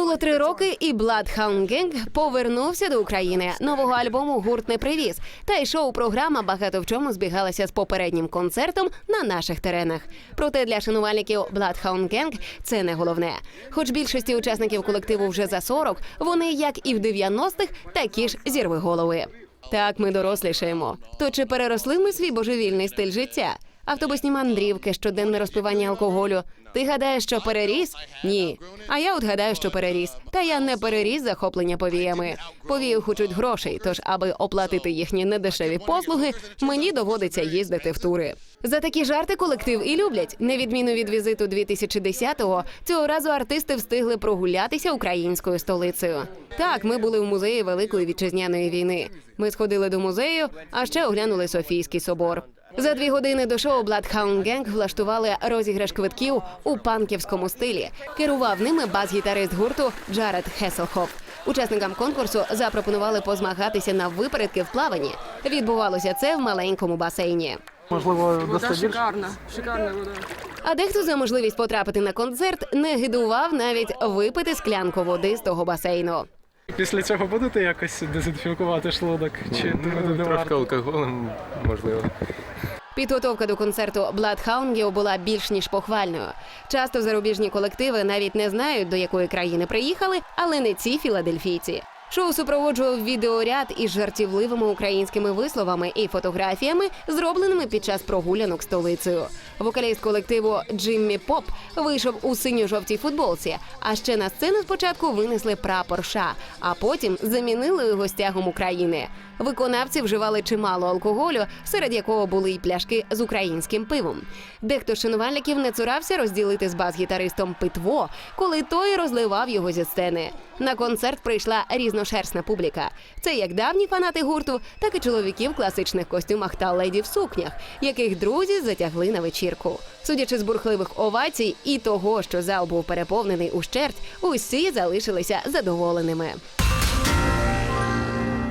Минуло три роки, і Bloodhound Gang повернувся до України. Нового альбому гурт не привіз. Та й шоу-програма багато в чому збігалася з попереднім концертом на наших теренах. Проте для шанувальників Bloodhound Gang це не головне. Хоч більшості учасників колективу вже за 40, вони, як і в 90-х, такі ж зірви голови. Так, ми дорослішаємо. То чи переросли ми свій божевільний стиль життя? Автобусні мандрівки, щоденне розпивання алкоголю. Ти гадаєш, що переріс? Ні. А я от гадаю, що переріс. Та я не переріс захоплення повіями. Повії хочуть грошей, тож, аби оплатити їхні недешеві послуги, мені доводиться їздити в тури. За такі жарти колектив і люблять. На відміну від візиту 2010-го, цього разу артисти встигли прогулятися українською столицею. Так, ми були в музеї Великої вітчизняної війни. Ми сходили до музею, а ще оглянули Софійський собор. За дві години до шоу Bloodhound Gang влаштували розіграш квитків у панківському стилі. Керував ними бас-гітарист гурту Джаред Хеселхоф. Учасникам конкурсу запропонували позмагатися на випередки в плаванні. Відбувалося це в маленькому басейні. Можливо, Вода шикарна, шикарна вода. А дехто за можливість потрапити на концерт не гидував навіть випити склянку води з того басейну. Після цього будете якось дезінфікувати шлунок? Чи думаєте, не Трошки варто? алкоголем, можливо. Підготовка до концерту Bloodhound була більш ніж похвальною. Часто зарубіжні колективи навіть не знають, до якої країни приїхали, але не ці філадельфійці. Шоу супроводжував відеоряд із жартівливими українськими висловами і фотографіями, зробленими під час прогулянок столицею. Вокаліст колективу Джиммі Поп вийшов у синьо-жовтій футболці. А ще на сцену спочатку винесли прапор США, а потім замінили його стягом України. Виконавці вживали чимало алкоголю, серед якого були й пляшки з українським пивом. Дехто шанувальників не цурався розділити з бас-гітаристом питво, коли той розливав його зі сцени. На концерт прийшла різношерстна публіка. Це як давні фанати гурту, так і чоловіки в класичних костюмах та леді в сукнях, яких друзі затягли на вечірку. Судячи з бурхливих овацій і того, що зал був переповнений ущерть, усі залишилися задоволеними.